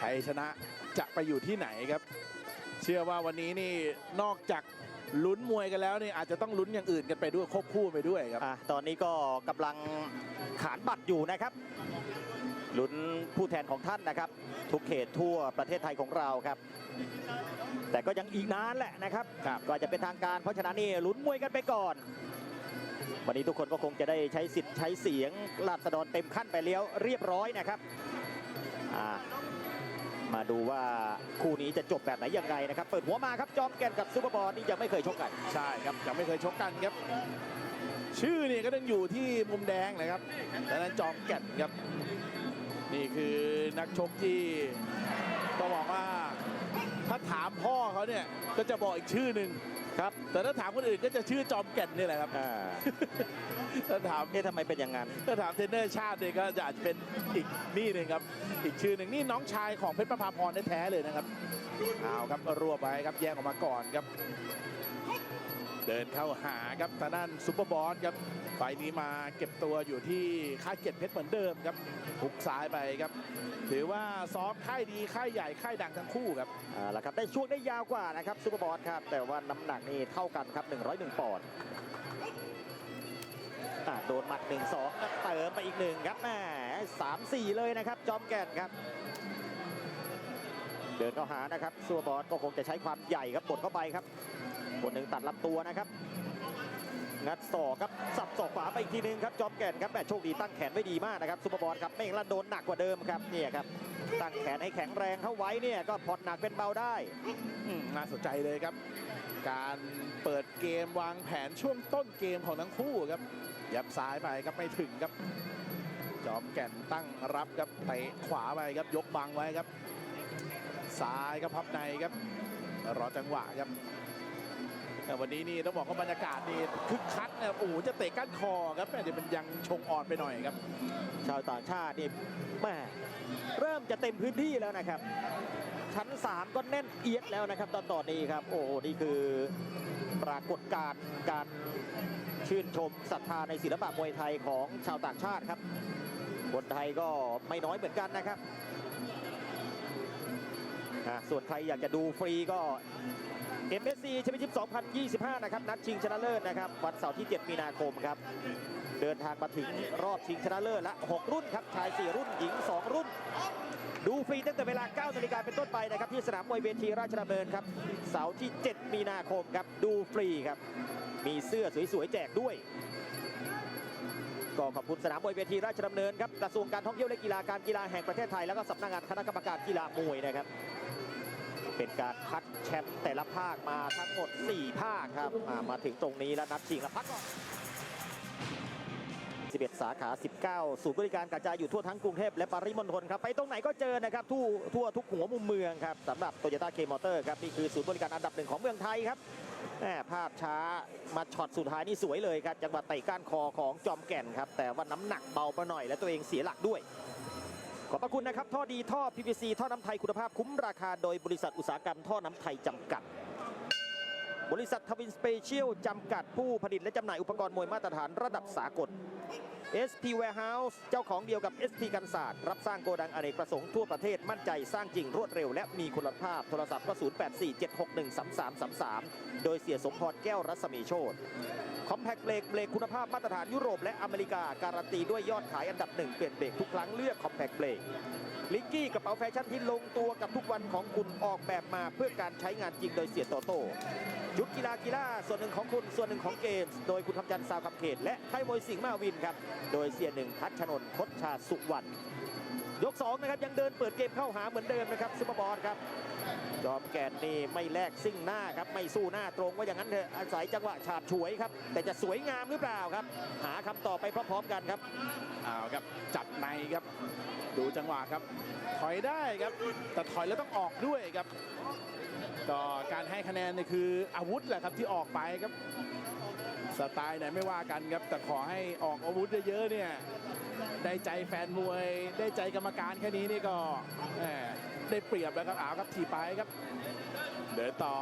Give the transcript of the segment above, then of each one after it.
ชัยชนะจะไปอยู่ที่ไหนครับ เชื่อว่าวันนี้นี่นอกจากลุ้นมวยกันแล้วนี่อาจจะต้องลุ้นอย่างอื่นกันไปด้วยควบคู่ไปด้วยครับอะตอนนี้ก็กำลังขานบัตรอยู่นะครับลุ้นผู้แทนของท่านนะครับ ทุกเขตทั่วประเทศไทยของเราครับ แต่ก็ยังอีกนานแหละนะครับครับ ก็จะเป็นทางการเพราะฉะนั้นนี่ลุ้นมวยกันไปก่อน วันนี้ทุกคนก็คงจะได้ใช้สิทธิ์ใช้เสียงราษฎรเต็มขั้นไปเลี้ยวเรียบร้อยนะครับอ่า มาดูว่าคู่นี้จะจบแบบไหนยังไงนะครับ เปิดหัวมาครับจอมแก่นกับซูเปอร์บอลนี่ยังไม่เคยชกกันใช่ครับยังไม่เคยชกกันครับ ชื่อเนี่ยก็ต้องอยู่ที่มุมแดงนะครับดังนั้นจอมแก่นครับ นี่คือนักชกที่ต้องบอกว่าถ้าถามพ่อเขาเนี่ยก็จะบอกอีกชื่อหนึ่ง ครับ แต่ถ้าถามคนอื่นก็จะชื่อจอมแก่นนี่แหละครับอ่าถ้าถามเอ๊ะทำไมเป็นอย่างนั้นถ้าถามเทรนเนอร์ชาติเนี่ยก็จะอาจจะเป็นอีกนี่หนึ่งครับ อีกชื่อหนึ่งนี่น้องชายของเพชรประภาพรแท้ๆเลยนะครับเอาครับรวบไปครับแยกออกมาก่อนครับ เดินเข้าหาครับทางด้านซุปเปอร์บอสครับไฟนี้มาเก็บตัวอยู่ที่ค่ายเกียรติเพชรเหมือนเดิมครับหุกซ้ายไปครับถือว่าซ้อมค่ายดีค่ายใหญ่ค่ายดังทั้งคู่ครับอ่าแล้วครับได้ช่วงได้ยาวกว่านะครับซูเปอร์บอลครับแต่ว่าน้ำหนักนี่เท่ากันครับ 101 ปอนด์อ่าโดนหมัด 1 2แล้วเติมไปอีกหนึ่งครับแม่สามสี่เลยนะครับ จอมแก่นครับ เดินเข้าหานะครับซูเปอร์บอลก็คงจะใช้ความใหญ่ครับกดเข้าไปครับ คนหนึ่งตัดลำตัวนะครับ งัดศอกครับ สับศอกขวาไปอีกทีหนึงครับ จอมแก่นครับแม่โชคดีตั้งแขนไว้ดีมากนะครับซูเปอร์บอลครับไม่งั้นแล้วโดนหนักกว่าเดิมครับเนี่ยครับตั้งแขนให้แข็งแรงเข้าไว้เนี่ยก็ผ่อนหนักเป็นเบาได้น่าสนใจเลยครับ การเปิดเกมวางแผนช่วงต้นเกมของทั้งคู่ครับยับซ้ายไปครับไม่ถึงครับ จอมแก่นตั้งรับครับเตะขวาไปครับยกบังไว้ครับ ซ้ายครับพับในครับรอจังหวะครับ แต่วันนี้นี่ต้องบอกว่าบรรยากาศนี่คึกคักนะโอ้โหจะเตะก้านคอครับแม่เดี๋ยวมันยังชงอ่อนไปหน่อยครับ ชาวต่างชาตินี่แม่เริ่มจะเต็มพื้นที่แล้วนะครับ ชั้น 3 ก็แน่นเอียดแล้วนะครับ ตอนตอนี้ครับ โอ้โหนี่คือปรากฏการณ์การชื่นชมศรัทธาในศิลปะมวยไทยของชาวต่างชาติครับคนไทยก็ไม่น้อยเหมือนกันนะครับ ส่วนใครอยากจะดูฟรีก็ MSC แชมเปี้ยนชิพ2025 นะครับ นัดชิงชนะเลิศนะครับ วันเสาร์ที่ 7 มีนาคมครับ เดินทางมาถึงรอบชิงชนะเลิศละ 6 รุ่นครับ ชาย 4 รุ่น หญิง 2 รุ่น ดูฟรีตั้งแต่เวลา 9 นาฬิกาเป็นต้นไปนะครับ ที่สนามมวยเวทีราชดำเนินครับ เสาร์ที่ 7 มีนาคมครับ ดูฟรีครับ มีเสื้อสวยๆ แจกด้วยก็ขอบคุณสนามมวยเวทีราชดำเนินครับกระทรวงการท่องเที่ยวและกีฬาการกีฬาแห่งประเทศไทย แล้วก็สำนักงานคณะกรรมการกีฬามวยนะครับ เป็นการคัดแชมป์แต่ละภาคมาทั้งหมด 4 ภาคครับอ่ามาถึงตรงนี้แล้วนัดชิงแล้วพักก่อน11 สาขา 19 ศูนย์บริการกระจายอยู่ทั่วทั้งกรุงเทพและปริมณฑลครับ ไปตรงไหนก็เจอนะครับทั่วทั่วทุกหัวมุมเมืองครับสำหรับโตโยต้าเคมอเตอร์ครับ นี่คือศูนย์บริการอันดับหนึ่งของเมืองไทยครับแหม่ภาพช้ามาช็อตสุดท้ายนี่สวยเลยครับจังหวะเตะก้านคอของจอมแก่นครับ แต่ว่าน้ำหนักเบาไปหน่อยและตัวเองเสียหลักด้วย ขอบพระคุณนะครับ ท่อดีท่อ PVC ท่อน้ำไทยคุณภาพคุ้มราคาโดยบริษัทอุตสาหกรรมท่อน้ำไทยจำกัด บริษัททวินสเปเชียลจำกัดผู้ผลิตและจำหน่ายอุปกรณ์มวยมาตรฐานระดับสากล SP Warehouse เจ้าของเดียวกับ SP กันศาสตร์ รับสร้างโกดังอเนกประสงค์ทั่วประเทศมั่นใจสร้างจริงรวดเร็วและมีคุณภาพโทรศัพท์ก็ 0847613333 โดยเสียสมพรแก้วรัศมีโชต คอมแพคเบรกเบรกคุณภาพมาตรฐานยุโรปและอเมริกา การันตีด้วยยอดขายอันดับหนึ่งเปลี่ยนเบรกทุกครั้งเลือกคอมแพคเบรกลิกกี้กระเป๋าแฟชั่นที่ลงตัวกับทุกวันของคุณออกแบบมาเพื่อการใช้งานจริงโดยเสียโตโต้ชุดกีฬากีฬาส่วนหนึ่งของคุณส่วนหนึ่งของเกมส์โดยคุณคำจันทร์สาวคำเขต และไทยมวยสิงห์มาวินครับ โดยเสียหนึ่งทัชชนนท์คดชาสุวรรณยก2นะครับยังเดินเปิดเกมเข้าหาเหมือนเดิมนะครับซุปเปอร์บอลครับ จอมแกนนี่ไม่แลกซิ่งหน้าครับ ไม่สู้หน้าตรงว่าอย่างนั้นเถอะอาศัยจังหวะฉาบฉวยครับ แต่จะสวยงามหรือเปล่าครับ หาคำตอบไปพร้อมๆกันครับเอาครับจับในครับ ดูจังหวะครับ ถอยได้ครับ แต่ถอยแล้วต้องออกด้วยครับก็การให้คะแนนเนี่ยคืออาวุธแหละครับที่ออกไปครับสไตล์ไหนไม่ว่ากันครับ แต่ขอให้ออกอาวุธเยอะๆเนี่ยได้ใจแฟนมวย ได้ใจกรรมการแค่นี้นี่ก็แหม ได้เปรียบแล้วครับเอาครับถีไปครับ เดินต่อ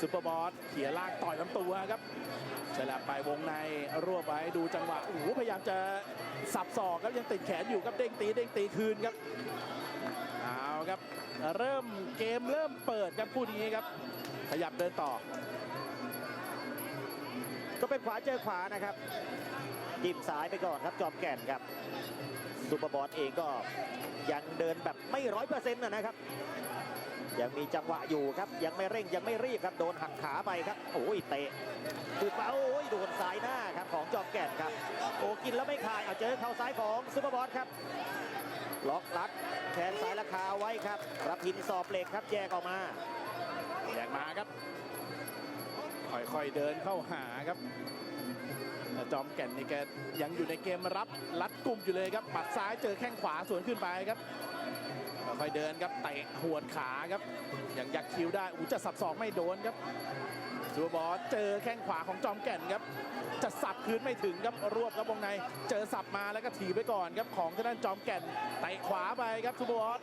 ซุปเปอร์บอสเขี่ยลากต่อยลำตัวครับฉลับไปวงในรวบไว้ดูจังหวะโอ้โหพยายามจะสับศอกครับยังติดแขนอยู่ครับเด้งตีเด้งตีคืนครับเอาครับ เริ่มเกมเริ่มเปิดครับคู่นี้ครับขยับเดินต่อ ก็เป็นขวาเจอขวานะครับ จิ้มซ้ายไปก่อนครับจอมแก่นครับซูเปอร์บอลเองก็ยังเดินแบบไม่ร้อยเปอร์เซ็นต์นะครับยังมีจังหวะอยู่ครับ ยังไม่เร่งยังไม่รีบครับโดนหักขาไปครับโอ้ยเตะคือเป้าโอ้ยโดนซ้ายหน้าครับของจอมแก่นครับโอ้กินแล้วไม่คายเอาเจอเข่าซ้ายของซูเปอร์บอลครับล็อกลัดแทนซ้ายราคาไว้ครับ รับหินสอบเหล็กครับแยกออกมาแยกมาครับ ค่อยๆเดินเข้าหาครับ แต่จอมแก่นนี่แกยังอยู่ในเกมรับรัดกลุ่มอยู่เลยครับปัดซ้ายเจอแข้งขวาสวนขึ้นไปครับค่อยเดินครับเตะหวดขาครับยังยักคิ้วได้อูจะสับสอกไม่โดนครับซัวบอสเจอแข้งขวาของจอมแก่นครับจะสับคืนไม่ถึงครับรวบครับวงใน เจอสับมาแล้วก็ถีบไปก่อนครับของทางด้านจอมแก่นเตะขวาไปครับซูเปอร์บอส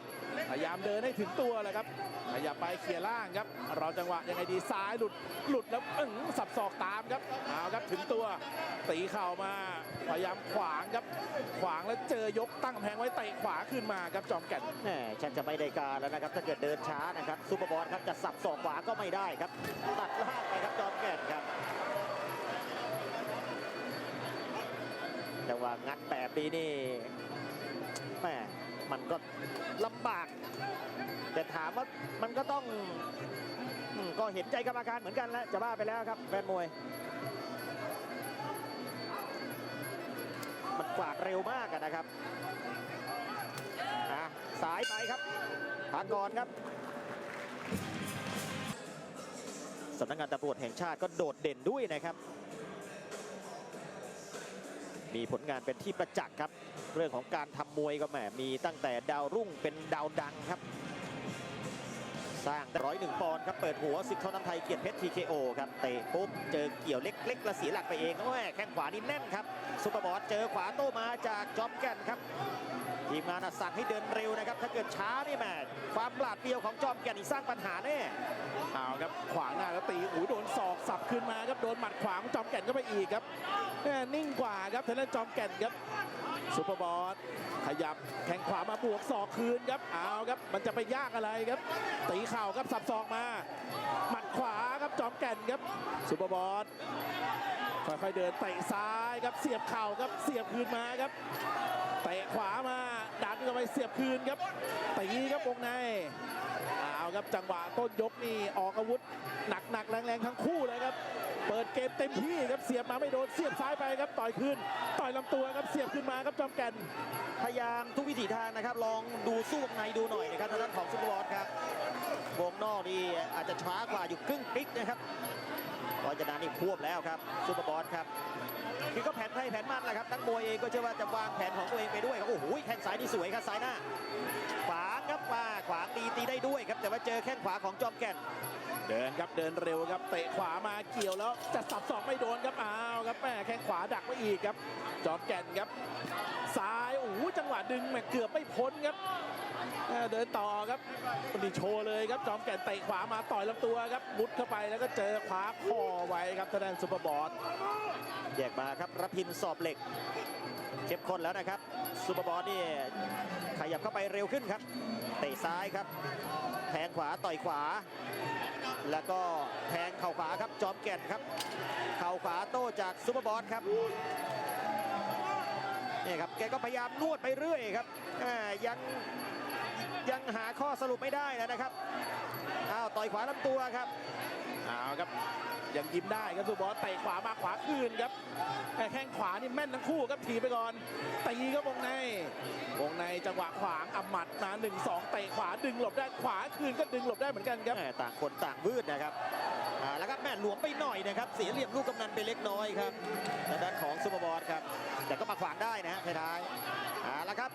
พยายามเดินให้ถึงตัวแหละครับขยับไปเคลียร์ล่างครับรอจังหวะยังไงดีซ้ายหลุดหลุดแล้วอึ้งสับศอกตามครับเอาครับถึงตัวตีเข่ามาพยายามขวางครับขวางแล้วเจอยกตั้งแพงไว้เตะขวาขึ้นมาครับจอมแก่นแหมชักจะไม่ได้การแล้วนะครับถ้าเกิดเดินช้านะครับซูเปอร์บอลครับจะสับศอกขวาก็ไม่ได้ครับตัดล่างไปครับจอมแก่นครับ แต่ว่างัดแบบนี้นี่แหมมันก็ลำบาก แต่ถามว่ามันก็ต้องก็เห็นใจกรรมการเหมือนกันแล้วจะบ้าไปแล้วครับแฟนมวย มันกวาดเร็วมากนะครับอะสายไปครับทางก่อนครับสำนักงานตำรวจแห่งชาติก็โดดเด่นด้วยนะครับ มีผลงานเป็นที่ประจักษ์ครับ เรื่องของการทำมวยก็แหมมีตั้งแต่ดาวรุ่งเป็นดาวดังครับ ร้างร้อยหนึ่งปอนด์ครับ เปิดหัวสิทธิ์เท่าน้ำไทยเกียรติเพชร TKO ครับ เตะปุ๊บ เจอเกี่ยวเล็กๆและเสียหลักไปเองแม่แข้งขวานี่แน่นครับ ซุปเปอร์บอสเจอขวาโต้มาจากจอมแก่นครับ ทีมงานสั่งให้เดินเร็วนะครับ ถ้าเกิดช้านี่แม่ความปราดเปรียวของจอมแก่นนี่สร้างปัญหาแน่เอาครับขวางหน้าแล้วตีโอ้โหโดนศอกสับขึ้นมาครับ โดนหมัดขวางจอมแก่นก็ไปอีกครับแม่นิ่งกว่าครับทางด้านจอมแก่นครับ ซุปเปอร์บอสขยับแข้งขวามาบวกศอกคืนครับเอาครับ มันจะไปยากอะไรครับ ตีเข่าครับสับศอกมาหมัดขวาครับจอมแก่นครับซุปเปอร์บอสค่อยๆเดินเตะซ้ายครับเสียบเข่าครับเสียบคืนมาครับเตะขวามาดันเข้าไปเสียบคืนครับตีครับวงใน ครับจังหวะต้นยกนี่ออกอาวุธหนักหนักๆแรงๆทั้งคู่เลยครับ เปิดเกมเต็มที่ครับเสียบมาไม่โดนเสียบซ้ายไปครับต่อยคืนต่อยลำตัวครับเสียบขึ้นมาครับจอมแก่นพยายามทุกวิถีทางนะครับ ลองดูสู้วงในดูหน่อยนะครับทางด้านของซุปเปอร์บอสครับวงนอกนี่อาจจะช้ากว่าอยู่ครึ่งพลิกนะครับราะฉะนั้นนี่ควบแล้วครับซุปเปอร์บอสครับคือก็แผนไทยแผนมันแหละครับนักมวยเองก็เชื่อว่าจะวางแผนของตัวเองไปด้วยครับโอ้โหแข้งซ้ายนี่สวยครับซ้ายหน้าขวา งครับมาขวางตีตีได้ด้วยครับ แต่ว่าเจอแข้งขวาของจอมแก่น เดินครับเดินเร็วครับเตะขวามาเกี่ยวแล้วจะสับศอกไม่โดนครับอ้าวครับแม่แข้งขวาดักไว้อีกครับ จอมแก่นครับ ซ้ายโอ้โหจังหวะดึงแม่เกือบไม่พ้นครับเออเดินต่อครับคนดีโชว์เลยครับจอมแก่นเตะขวามาต่อยลำตัวครับมุดเข้าไปแล้วก็เจอขวาคอไว้ครับทางด้านซุปเปอร์บอสแยกมาครับรพินสอบเหล็กเข้มข้นแล้วนะครับซูเปอร์บอลนี่ขยับเข้าไปเร็วขึ้นครับ เตะซ้ายครับ แทงขวาต่อยขวา แล้วก็แทงเข่าขวาครับจอมแก่นครับ เข่าขวาโต้จากซูเปอร์บอลครับนี่ครับแกก็พยายามนวดไปเรื่อยครับยังยังหาข้อสรุปไม่ได้นะครับอ้าวต่อยขวาลำตัวครับ เอาครับยังยิ้มได้ครับสุบอสเตะขวามาขวาคืนครับแต่แข้งขวานี่แม่นทั้งคู่ครับถีบไปก่อนตีครับวงในวงในจังหวะขวางอัมมัดมา1 2เตะขวาดึงหลบได้ขวาคืนก็ดึงหลบได้เหมือนกันครับแม่ต่างคนต่างวืดนะครับอ่าแล้วครับแม่หลวมไปหน่อยนะครับเสียเหลี่ยมลูกกำนันไปเล็กน้อยครับทางด้านของซูเปอร์บอลครับแต่ก็มาขวางได้นะฮะท้ายๆอ่าแล้วครับ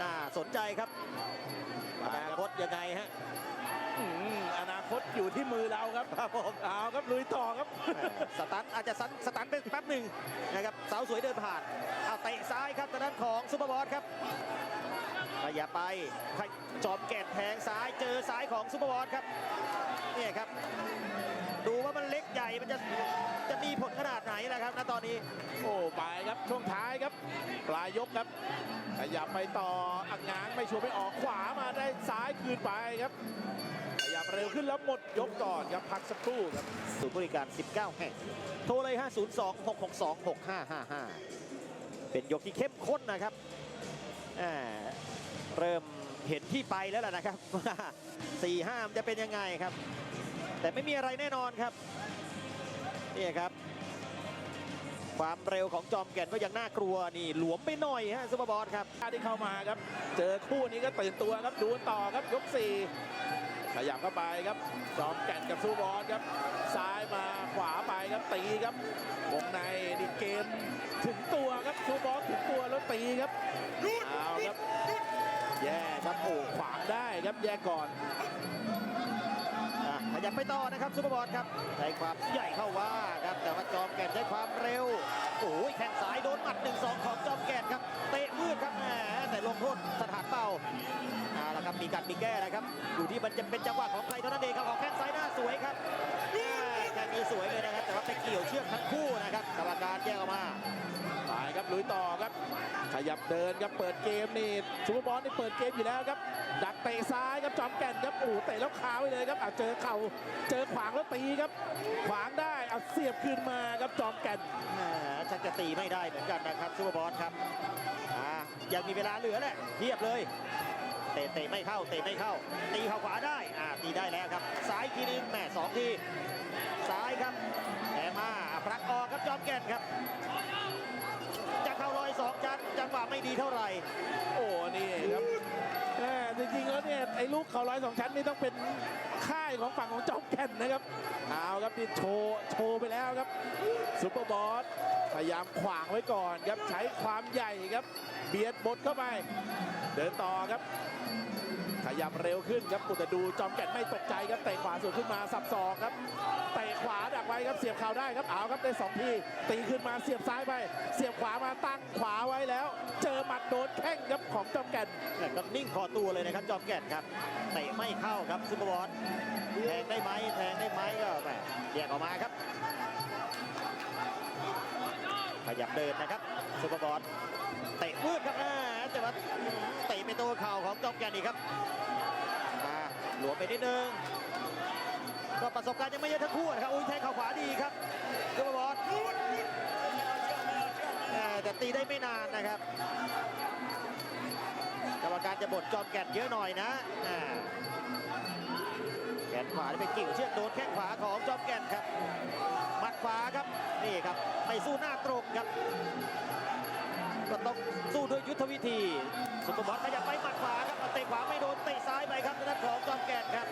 น่าสนใจครับอนาคตยังไงฮะ อืมอนาคตอยู่ที่มือเราครับครับผมเอาครับลุยต่อครับแม่สตันอาจจะสันสตันเป็นแป๊บหนึ่งนะครับสาวสวยเดินผ่านเอาเตะซ้ายครับทางด้านของซูเปอร์บอลครับขยับไปจอมแก่นแทงซ้ายเจอซ้ายของซูเปอร์บอลครับเนี่ยครับ ดูว่ามันเล็กใหญ่มันจะจะมีผลขนาดไหนนะครับณตอนนี้โอ้ไปครับช่วงท้ายครับ ปลายยกครับ ขยับไปต่ออังงางไม่ชัวร์ไม่ออกขวามาได้ซ้ายคืนไปครับ ขยับเร็วขึ้นแล้วหมดยกก่อนครับพักสักครู่ครับศูนย์บริการ 19 แห่ง โทรเลย 502 662 6555 เป็นยกที่เข้มข้นนะครับ เริ่มเห็นที่ไปแล้วล่ะนะครับว่า4 5จะเป็นยังไงครับ แต่ไม่มีอะไรแน่นอนครับนี่ครับ ความเร็วของจอมแก่นก็ยังน่ากลัวนี่หลวมไปหน่อยฮะซุปเปอร์บอสครับที่เข้ามาครับ เจอคู่นี้ก็ตื่นตัวครับดูต่อครับยก4ขยับเข้าไปครับจอมแก่นกับซูบอลครับ ซ้ายมาขวาไปครับตีครับวงในนี่เกมถึงตัวครับซูบอลถึงตัวแล้วตีครับเอาครับ แย่ครับโอ้ขวางได้ครับแย่ก่อนอะ ขยับไปต่อนะครับซุปเปอร์บอลครับใช้ความใหญ่เข้าว่าครับแต่ว่าจอมแก่นใช้ความเร็วโอ้ยแข้งซ้ายโดนหมัด 1-2 ของจอมแก่นครับเตะมืดครับแหมแต่ลงโทษสถานเป่าเอาละครับมีกัดมีแก้นะครับอยู่ที่มันจะเป็นจังหวะของใครเท่านั้นเองครับของแข้งซ้ายหน้าสวยครับแหม่แข้งนี้สวยเลยนะครับแต่ว่าไปเกี่ยวเชือกทั้งคู่นะครับกรรมการแยกออกมาไป ครับลุยต่อครับ ขยับเดินครับเปิดเกมนี่ซูเปอร์บอลนี่เปิดเกมอยู่แล้วครับ ดักเตะซ้ายครับจอมแก่นครับโอ้เตะแล้วคาไว้เลยครับอะเจอเข่าเจอขวางแล้วตีครับ ขวางได้เอาเสียบคืนมาครับจอมแก่นแหมชักจะตีไม่ได้เหมือนกันนะครับซูเปอร์บอสครับอ่ายังมีเวลาเหลือแหละเทียบเลยเตะเตะไม่เข้าเตะไม่เข้า ตีเข่าขวาได้อ่าตีได้แล้วครับซ้ายทีนึงแหม่สองที ดีเท่าไหร่ โอ้นี่ครับแหม่จริงๆแล้วเนี่ยไอ้ลูกเขาร้อยสองชั้นนี่ต้องเป็นค่ายของฝั่งของจอมแก่นนะครับเอาครับนี่โชว์โชว์ไปแล้วครับซูเปอร์บอสพยายามขวางไว้ก่อนครับใช้ความใหญ่ครับ เบียดบดเข้าไป เดินต่อครับ ขยับเร็วขึ้นครับอุตดูจอมแก่นไม่ตกใจครับเตะขวาสวนขึ้นมาสับศอกครับเตะขวาดักไว้ครับเสียบเข่าได้ครับเอาครับได้สองทีตีขึ้นมาเสียบซ้ายไป เสียบขวามาตั้งขวาไว้แล้ว เจอหมัดโดนแข้งครับของจอมแก่นแต่ก็นิ่งพอตัวเลยนะครับจอมแก่นครับเตะไม่เข้าครับซุปเปอร์บอลแทงได้ไหมแทงได้ไหมก็แหมแยกออกมาครับขยับเดินนะครับซุปเปอร์บอล เตะมืดครับอ่าแต่ว่าเตะไปตัวเข่าของจอมแก่นอีกครับมาหลวมไปนิดนึงก็ประสบการณ์ยังไม่เยอะทั้งคู่นะครับอุ้ยแทงเข่าขวาดีครับซุปเปอร์บอลแต่ตีได้ไม่นานนะครับกรรมการจะบดจอมแก่นเยอะหน่อยนะอ่าแขนขวาไปกิ่งเชือกโดนแข้งขวาของจอมแก่นครับหมัดขวาครับนี่ครับไม่สู้หน้าตรงครับ ก็ต้องสู้ด้วยยุทธวิธี สุภบอลขยับไปหมัดขวาครับเอาเตะขวาไม่โดนเตะซ้ายไปครับทางด้านของจอมแก่นครับ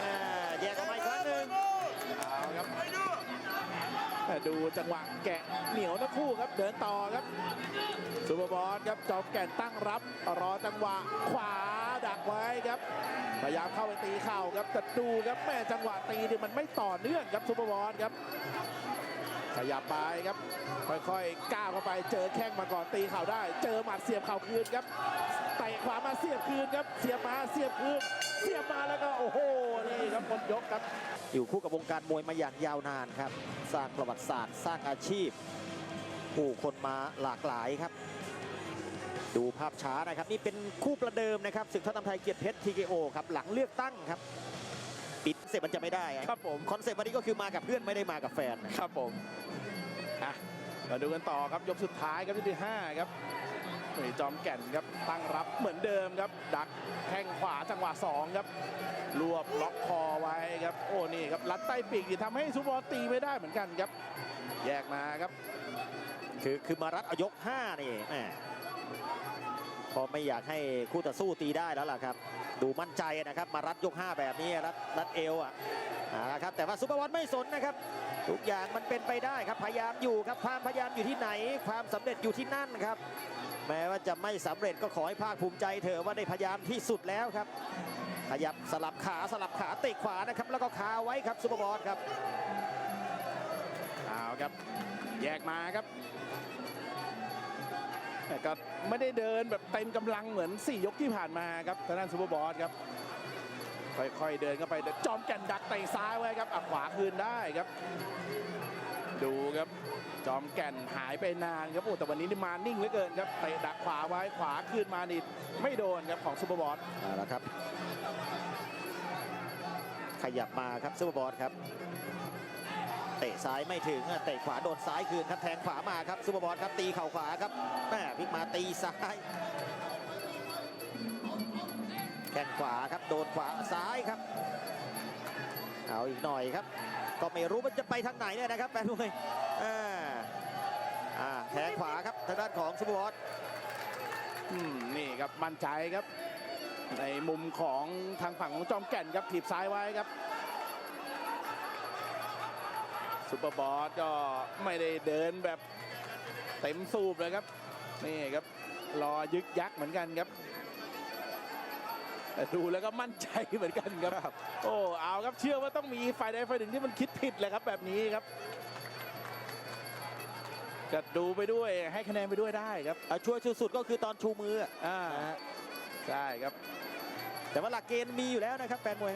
อ่าแยกออกมาอีกครั้งหนึ่งเอาครับแต่ดูจังหวะแกะเหนียวทั้งคู่ครับเดินต่อครับซูเปอร์บอลครับจอมแก่นตั้งรับรอจังหวะขวาดักไว้ครับพยายามเข้าไปตีเข่าครับแต่ดูครับแม่จังหวะตีนี่มันไม่ต่อเนื่องครับซูเปอร์บอลครับ ขยับไปครับ ค่อยๆก้าวเข้าไป เจอแข้งมาก่อนตีเข่าได้ เจอหมัดเสียบเข่าคืนครับเตะขวามาเสียบคืนครับ เสียบมาเสียบคืน เสียบมาแล้วก็โอ้โหนี่ครับหมดยกครับ อยู่คู่กับวงการมวยมาอย่างยาวนานครับ สร้างประวัติศาสตร์ สร้างอาชีพ ผู้คนมาหลากหลายครับ ดูภาพช้านะครับ นี่เป็นคู่ประเดิมนะครับศึกทัพตำไทยเกียรติเพชร TKO ครับหลังเลือกตั้งครับ ปิดเสร็จมันจะไม่ได้อะครับผม คอนเซ็ปต์วันนี้ก็คือมากับเพื่อนไม่ได้มากับแฟนนะ ครับผมอะมาดูกันต่อครับยกสุดท้ายครับยกที่ห้าครับนี่จอมแก่นครับตั้งรับเหมือนเดิมครับ ดักแข้งขวาจังหวะสองครับรวบล็อกคอไว้ครับโอ้นี่ครับรัดใต้ปีกที่ทำให้ซูเปอร์บอลตีไม่ได้เหมือนกันครับ แยกมาครับคือคือมารัดเอายก5นี่แหมพอไม่อยากให้คู่ต่อสู้ตีได้แล้วล่ะครับ ดูมั่นใจนะครับ มารัดยก 5 แบบนี้รัดรัดเอวอะเอาละครับแต่ว่าซุปเปอร์วันไม่สนนะครับ ทุกอย่างมันเป็นไปได้ครับพยายามอยู่ครับความพยายามอยู่ที่ไหน ความสำเร็จอยู่ที่นั่นครับ แม้ว่าจะไม่สำเร็จก็ขอให้ภาคภูมิใจเถอะว่าได้พยายามที่สุดแล้วครับ ขยับสลับขาสลับขาเตะขวานะครับ แล้วก็คาไว้ครับซุปเปอร์บอลครับเอาครับ แยกมาครับ แต่ก็ไม่ได้เดินแบบเต็มกำลังเหมือน 4 ยกที่ผ่านมาครับทางด้านซูเปอร์บอสครับค่อยๆเดินเข้าไปจอมแก่นดักเตะซ้ายไว้ครับอขวาคืนได้ครับ ดูครับจอมแก่นหายไปนานครับโอ้แต่วันนี้นี่มานิ่งเหลือเกินครับเตะดักขวาไว้ขวาคืนมานี่ไม่โดนครับของซูเปอร์บอสเอาละครับ ขยับมาครับซูเปอร์บอสครับ เตะซ้ายไม่ถึงอะเตะขวาโดนซ้ายคืนครับแทงขวามาครับซูเปอร์บอสครับตีเข่าขวาครับแม่พลิกมาตีซ้ายแข้งขวาครับโดนขวาซ้ายครับ เอาอีกหน่อยครับ ก็ไม่รู้มันจะไปทางไหนเนี่ยนะครับแฟนมวยอ่าแทงขวาครับทางด้านของซูเปอร์บอสอืมนี่ครับมั่นใจครับ ในมุมของทางฝั่งของจอมแก่นครับถีบซ้ายไว้ครับ ซูเปอร์บอสก็ไม่ได้เดินแบบเต็มสูบเลยครับ นี่ครับ รอยึกยักเหมือนกันครับแต่ดูแล้วก็มั่นใจเหมือนกันครับ โอ้เอาครับเชื่อว่าต้องมีฝ่ายใดฝ่ายหนึ่งที่มันคิดผิดแหละครับ แบบนี้ครับก็ดูไปด้วยให้คะแนนไปด้วยได้ครับอะช่วยสุดๆก็คือตอนชูมืออะอ่านะฮะใช่ครับ แต่ว่าหลักเกณฑ์มีอยู่แล้วนะครับแฟนมวย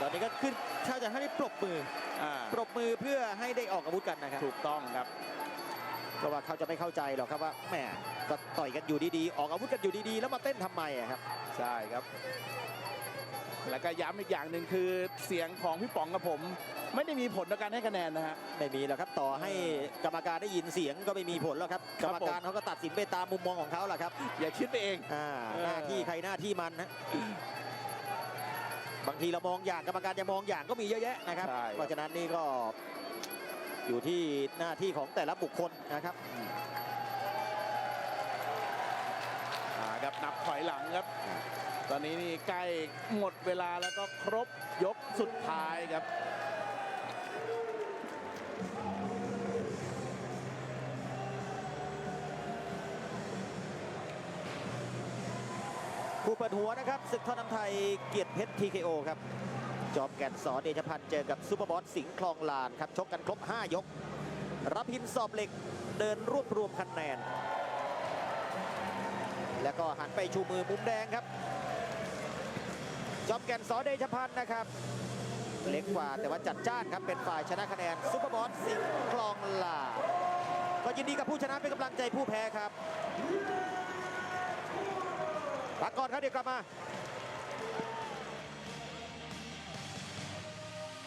ตอนนี้ก็ขึ้นถ้าจะให้ได้ปรบมืออ่าปรบมือเพื่อให้ได้ออกอาวุธกันนะครับถูกต้องครับ เพราะว่าเขาจะไม่เข้าใจหรอกครับว่าแหมก็ต่อยกันอยู่ดีๆ ออกอาวุธกันอยู่ดีๆ แล้วมาเต้นทำไมอะครับ ใช่ครับ แล้วก็ย้ำอีกอย่างหนึ่งคือเสียงของพี่ป๋องกับผม ไม่ได้มีผลต่อการให้คะแนนนะฮะ ไม่มีหรอกครับต่อให้กรรมการได้ยินเสียงก็ไม่มีผลแล้วครับคกรัรบรมการเขาก็ตัดสินไปตามมุมมองของเขาแหละครับอย่าคิดไปเอง อ่าเออ หน้าที่ใครหน้าที่มันนะ บางทีเรามองอย่างกรรมการจะมองอย่างก็มีเยอะแยะนะครับ ใช่ครับเพราะฉะนั้นนี่ก็อยู่ที่หน้าที่ของแต่ละบุคคลนะครับ อ่าครับนับถอยหลังครับ ตอนนี้นี่ใกล้หมดเวลาแล้วก็ครบยกสุดท้ายครับ เปิดหัวนะครับศึกท่อน้ำไทยเกียรติเพชร TKO ครับ จอมแก่นสอนเดชพันธ์เจอกับซูเปอร์บอสสิงห์คลองลานครับชกกันครบ 5 ยก รับหินสอบเหล็กเดินรวบรวมคะแนน แล้วก็หันไปชูมือมุมแดงครับ จอมแก่นสอนเดชพันธ์นะครับ เล็กกว่าแต่ว่าจัดจ้านครับเป็นฝ่ายชนะคะแนนซูเปอร์บอสสิงห์คลองลานก็ยินดีกับผู้ชนะเป็นกำลังใจผู้แพ้ครับ พักก่อนครับเดี๋ยวกลับมา